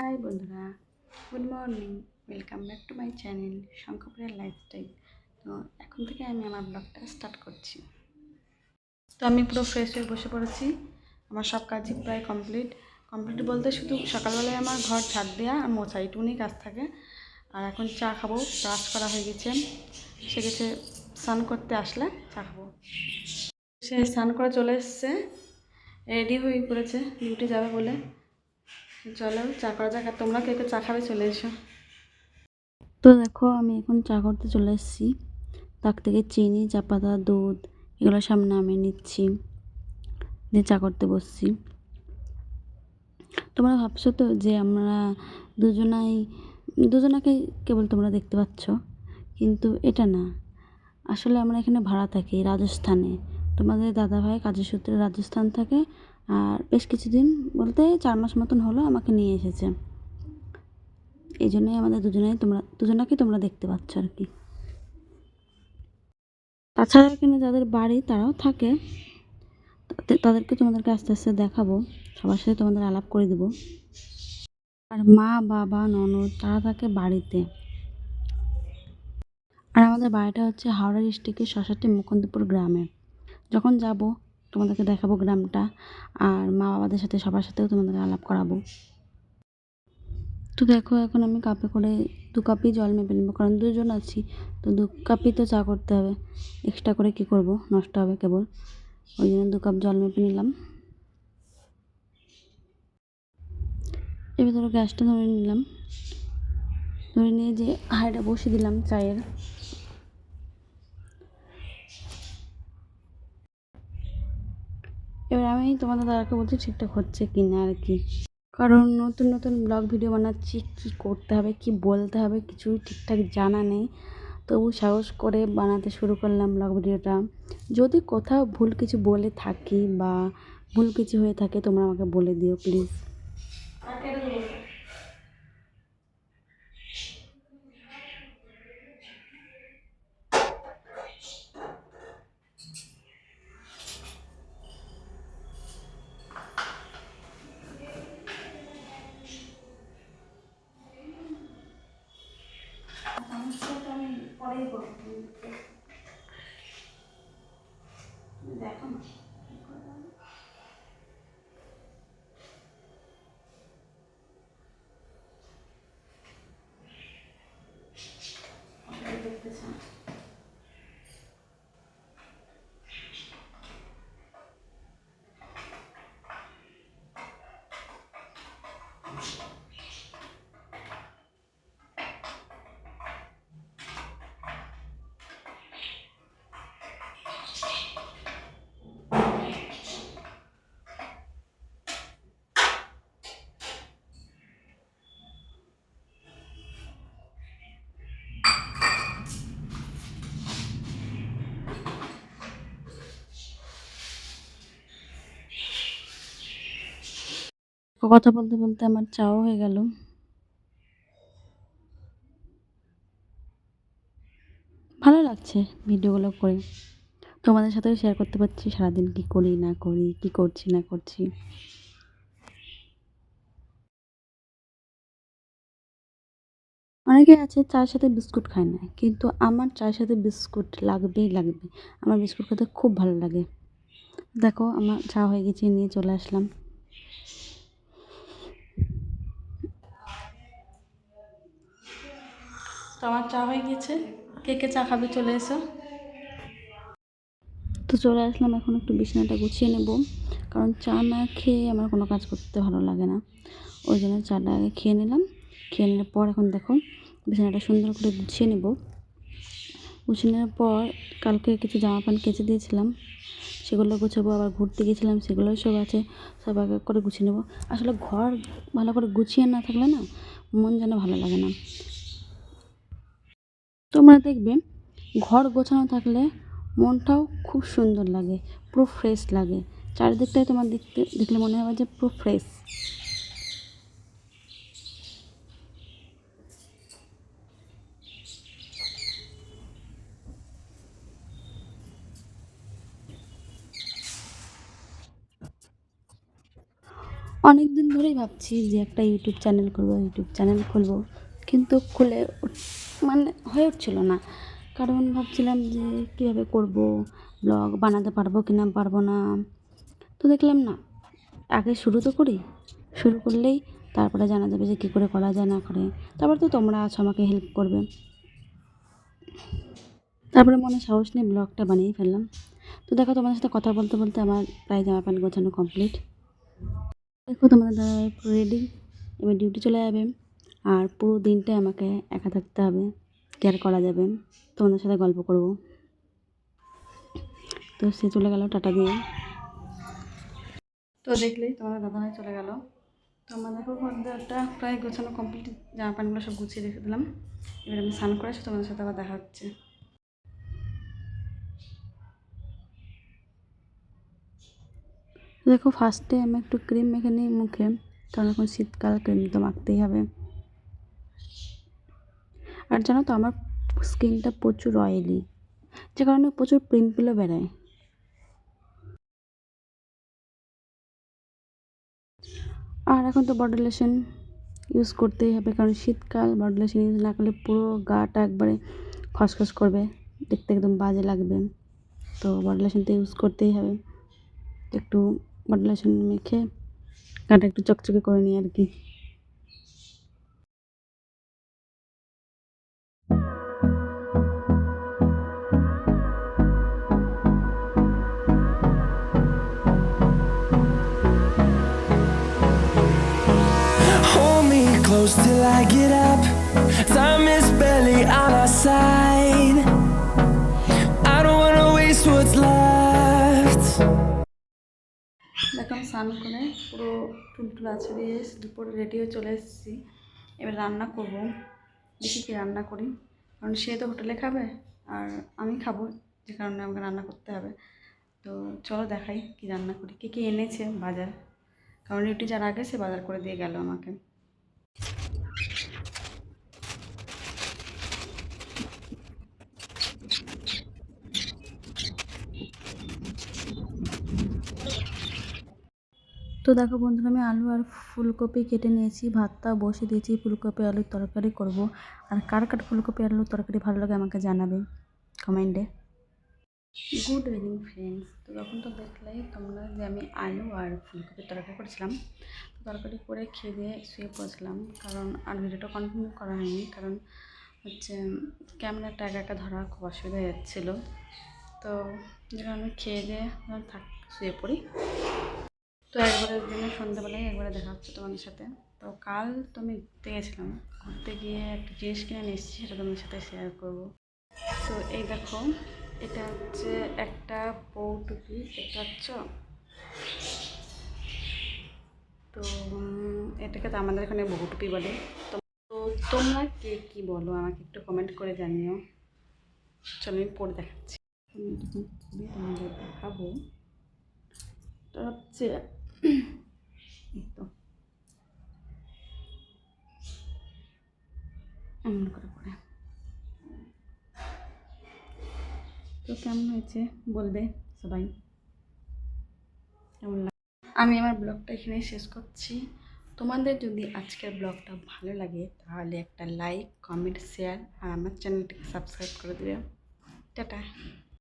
High বন্ধুরা, good morning, welcome back to my channel শঙ্করের lifestyle. তো এখন থেকে আমি আমার ব্লগটা স্টার্ট করছি। তো আমি পুরো ফ্রেশ হয়ে বসে পড়েছি, আমার সব কাজই প্রায় কমপ্লিট কমপ্লিট বলতে শুধু সকালবেলায় আমার ঘর ঝাড় দেওয়া আর মোছা এইটুকুনি কাজ থাকে। আর এখন চা খাব, ব্রাশ করা হয়ে গেছে। সে গেছে স্নান করতে আসলে চা খাব। সে স্নান করে চলে এসছে রেডি হয়ে পড়েছে ডিউটি যাবে বলে। তো দেখো, আমি এখন চা করতে চলে এসেছি। তাক থেকে চিনি, চা পাতা, দুধ, এগুলো সব নামিয়ে নিচ্ছি। দিয়ে চা করতে বসছি। তোমরা ভাবছ তো যে আমরা দুজনাই, দুজনাকে কেবল তোমরা দেখতে পাচ্ছ, কিন্তু এটা না। আসলে আমরা এখানে ভাড়া থাকি রাজস্থানে। তোমাদের দাদাভাই কাজের সূত্রে রাজস্থান থাকে আর বেশ কিছুদিন বলতে চার মাস মতন হলো আমাকে নিয়ে এসেছে। এই জন্যই আমাদের দুজনেই তোমরা, দুজনাকেই তোমরা দেখতে পাচ্ছ আর কি। তাছাড়া এখানে যাদের বাড়ি তারাও থাকে, তাদের- তাদেরকে তোমাদেরকে আস্তে আস্তে দেখাবো। সবার সাথে তোমাদের আলাপ করে দেবো। আর মা, বাবা, ননদ তারা থাকে বাড়িতে। আর আমাদের বাড়িটা হচ্ছে হাওড়া ডিস্ট্রিক্টের শশাটি মুকুন্দপুর গ্রামে। যখন যাব তোমাদেরকে দেখাবো গ্রামটা আর মা বাবাদের সাথে সবার সাথেও তোমাদেরকে আলাপ করাবো। তো দেখো, এখন আমি কাপে করে দু কাপই জল মেপে নেব, কারণ দুজন আছি, তো দু কাপই তো চা করতে হবে। এক্সট্রা করে কি করব? নষ্ট হবে কেবল। ওই জন্য দু কাপ জল মেপে নিলাম। এবার ধরো গ্যাসটা ধরে নিলাম। ধরে নিয়ে যে হাঁড়িটা বসিয়ে দিলাম চায়ের। এবার আমি তোমাদের দাদাকে বলছি ঠিকঠাক হচ্ছে কি না আর কি। কারণ নতুন নতুন ব্লগ ভিডিও বানাচ্ছি, কি করতে হবে, কি বলতে হবে কিছুই ঠিকঠাক জানা নেই। তবু সাহস করে বানাতে শুরু করলাম ব্লগ ভিডিওটা যদি কোথাও ভুল কিছু বলে থাকি বা ভুল কিছু হয়ে থাকে তোমরা আমাকে বলে দিও প্লিজ দেখো না কথা বলতে বলতে আমার চাও হয়ে গেল। ভালো লাগছে ভিডিওগুলো করে। তোমাদের সাথেও শেয়ার করতে পারছি সারাদিন কি করি, না করি, কি করছি, না করছি। অনেকে আছে চায়ের সাথে বিস্কুট খায় না, কিন্তু আমার চায়ের সাথে বিস্কুট লাগবেই লাগবে। আমার বিস্কুট খেতে খুব ভালো লাগে। দেখো, আমার চা হয়ে গেছে, নিয়ে চলে আসলাম। তো আমার চা হয়ে গেছে। কে কে চা খাবে চলে এসো। তো চলে আসলাম, এখন একটু বিছানাটা গুছিয়ে নেব। কারণ চা না খেয়ে আমার কোনো কাজ করতে ভালো লাগে না। ওই জন্য চাটা আগে খেয়ে নিলাম। খেয়ে নেওয়ার পর এখন দেখো, বিছানাটা সুন্দর করে গুছিয়ে নেব। গুছিয়ে নেওয়ার পর কালকে কিছু জামা প্যান্ট কেচে দিয়েছিলাম। সেগুলো গুছাবো, আবার ঘুরতে গেছিলাম, সেগুলোও সব আছে। সব এক এক করে গুছিয়ে নেব। আসলে ঘর ভালো করে গুছিয়ে না থাকলে না মন যেন ভালো লাগে না। তোমরা দেখবে ঘর গোছানো থাকলে মনটাও খুব সুন্দর লাগে, পুরো ফ্রেশ লাগে। চারিদিকটাই তোমার দেখতে, দেখলে মনে হবে যে পুরো ফ্রেশ অনেক দিন ধরেই ভাবছি যে একটা ইউটিউব চ্যানেল করব ইউটিউব চ্যানেল খুলবো। কিন্তু খুলে মানে হয়ে উঠছিল না। কারণ ভাবছিলাম যে কীভাবে করব, ব্লগ বানাতে পারব কি না পারব না। তো দেখলাম না, আগে শুরু তো করি, শুরু করলেই তারপরে জানা যাবে যে কী করে করা যায় না করে। তারপর তো তোমরা আছো, আমাকে হেল্প করবে। তারপরে মনে সাহস নিয়ে ব্লগটা বানিয়ে ফেললাম। তো দেখো, তোমাদের সাথে কথা বলতে বলতে আমার প্রায় জামা প্যান্ট গোছানো কমপ্লিট দেখো, তোমাদের রেডি এবার ডিউটি চলে যাবে। আর পুরো দিনটাই আমাকে একা থাকতে হবে। কেয়ার করা যাবে। তোমাদের সাথে গল্প করব। তো সে চলে গেল টাটা দিয়ে। তো দেখলেই তোমাদের দাদাভাই চলে গেল। তো আমার দেখো ঘরটা প্রায় গোছানো কমপ্লিট জামা প্যান্টগুলো সব গুছিয়ে রেখে দিলাম। এবার আমি স্নান করে তোমাদের সাথে আবার দেখা হচ্ছে। দেখো ফার্স্টে আমি একটু ক্রিম মেখে নিই মুখে। কারণ এখন শীতকাল ক্রিম তো মাখতেই হবে। আর জানো তো আমার স্কিনটা প্রচুর অয়েলি যে কারণে প্রচুর পিম্পলও বেরোয়। আর এখন তো বডি লোশন ইউজ করতেই হবে, কারণ শীতকাল বডি লোশন ইউজ না করলে পুরো গাটা একবারে খসখস করবে, দেখতে একদম বাজে লাগবে। তো বডি লোশন তো ইউজ করতেই হবে, একটু বডি লোশন মেখে গাটা একটু চকচকে করে নিই আর কি। Close till I get up. Time is barely on our side. I don't wanna waste what's left. দেখো আমি স্নান করে পুরো টুলটুল আছে দিয়ে দুপুরে রেডি হয়ে চলে এসেছি। এবার রান্না করব। দেখি কি রান্না করি। কারণ সে তো হোটেলে খাবে, আর আমি খাব, যে কারণে আমাকে রান্না করতে হবে। তো চলো দেখাই কি রান্না করি। কী কী এনেছে বাজার? কারণ ডিউটি যার আগে সে বাজার করে দিয়ে গেল আমাকে। তো দেখো বন্ধুরা, আমি আলু আর ফুলকপি কেটে নিয়েছি, ভাতটা বসিয়ে দিয়েছি, ফুলকপি, আলুর তরকারি করব। আর কার কার ফুলকপি, আলুর তরকারি ভালো লাগে আমাকে জানাবে কমেন্টে। গুড ইভিনিং ফ্রেন্ডস তো তখন তো দেখলেই তোমরা যে আমি আলু আর ফুলকপির তরকারি করেছিলাম। তরকারি করে খেয়ে দিয়ে শুয়ে পড়েছিলাম, কারণ আর ভিডিওটা কন্টিনিউ করা হয়নি, কারণ হচ্ছে ক্যামেরাটা একা একা ধরা খুব অসুবিধা যাচ্ছিল। তো যে আমি খেয়ে দিয়ে থাক, শুয়ে পড়ি। তো একবারের দিনে সন্ধ্যাবেলায় একবারে দেখা হচ্ছে তোমাদের সাথে। তো কাল তো আমি ঘুরতে গেছিলাম। ঘুরতে গিয়ে একটা জিনিস কিনে নিয়ে এসেছি, সেটা তোমাদের সাথে শেয়ার করব। তো এই দেখো, এটা হচ্ছে একটা পৌটুকি দেখতে পাচ্ছ? তো এটাকে তো আমাদের এখানে বহুটুপি বলে। তো তোমরা কে কী বলো? আমাকে একটু কমেন্ট করে জানিও। চলো, আমি পড়ে দেখাচ্ছি। তোমাদের দেখাবো, এটা হচ্ছে এমন করে পড়ে তো কেমন হয়েছে বলবে সবাই কেমন আমি আমার ব্লগটা এখানে শেষ করছি তোমাদের যদি আজকের ব্লগটা ভালো লাগে তাহলে একটা লাইক কমেন্ট শেয়ার আর আমার চ্যানেলটিকে সাবস্ক্রাইব করে দিও টাটা